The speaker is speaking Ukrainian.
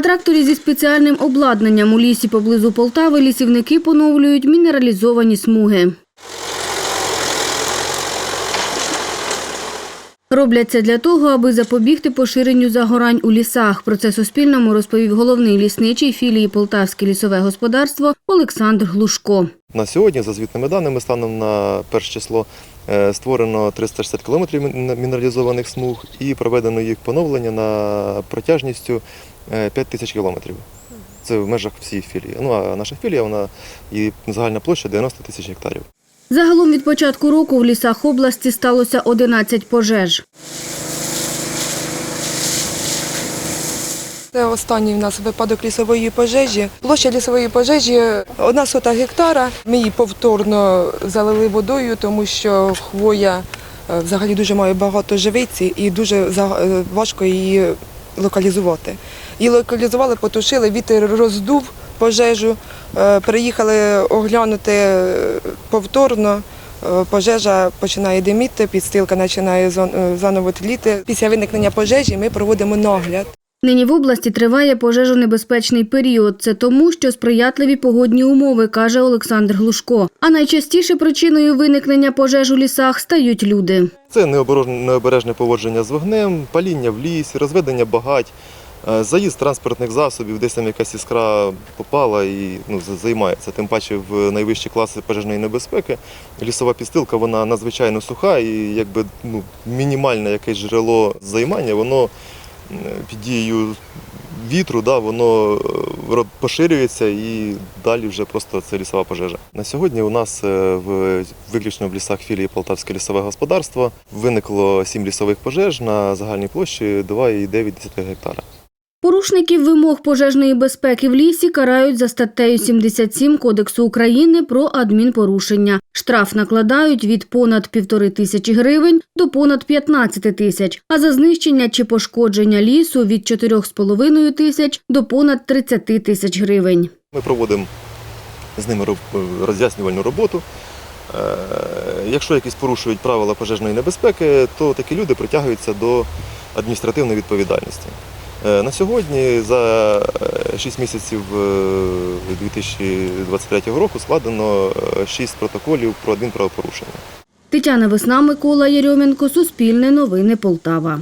На тракторі зі спеціальним обладнанням у лісі поблизу Полтави лісівники поновлюють мінералізовані смуги. Роблять це для того, аби запобігти поширенню загорань у лісах. Про це Суспільному розповів головний лісничий філії Полтавське лісове господарство Олександр Глушко. На сьогодні, за звітними даними, станом на перше число е, створено 360 кілометрів мінералізованих смуг і проведено їх поновлення на протяжністю е, 5 тисяч кілометрів. Це в межах всієї філії. Ну а наша філія вона і загальна площа 90 тисяч гектарів. Загалом від початку року в лісах області сталося 11 пожеж. Це останній в нас випадок лісової пожежі. Площа лісової пожежі одна сота гектара. Ми її повторно залили водою, тому що хвоя е, взагалі дуже має багато живиці і дуже е, важко її локалізувати. Її локалізували, потушили, вітер роздув пожежу, е, приїхали оглянути е, повторно. Е, Пожежа починає диміти, підстилка починає заново тліти. Після виникнення пожежі ми проводимо нагляд. Нині в області триває пожежонебезпечний період. Це тому, що сприятливі погодні умови, каже Олександр Глушко. А найчастіше причиною виникнення пожеж у лісах стають люди. Це необережне- поводження з вогнем, паління в лісі, розведення багать, заїзд транспортних засобів, десь там якась іскра попала і ну, займається. Тим паче в найвищі класи пожежної небезпеки. Лісова підстилка вона надзвичайно суха і якби ну, мінімальне якесь джерело займання, воно е, під дією вітру, да, воно е, поширюється і далі вже просто це лісова пожежа. На сьогодні у нас е, в виключно в лісах філії Полтавське лісове господарство виникло сім лісових пожеж на загальній площі 2,9 гектара. Порушників вимог пожежної безпеки в лісі карають за статтею 77 Кодексу України про адмінпорушення. Штраф накладають від понад півтори тисячі гривень до понад 15 тисяч, а за знищення чи пошкодження лісу від 4,5 тисяч до понад 30 тисяч гривень. Ми проводимо з ними роз'яснювальну роботу. Е, Якщо якісь порушують правила пожежної небезпеки, то такі люди притягуються до адміністративної відповідальності. Е, На сьогодні за 6 місяців е, 2023 року складено 6 протоколів про один правопорушення. Тетяна Весна, Микола Єрьоменко, Суспільне новини Полтава.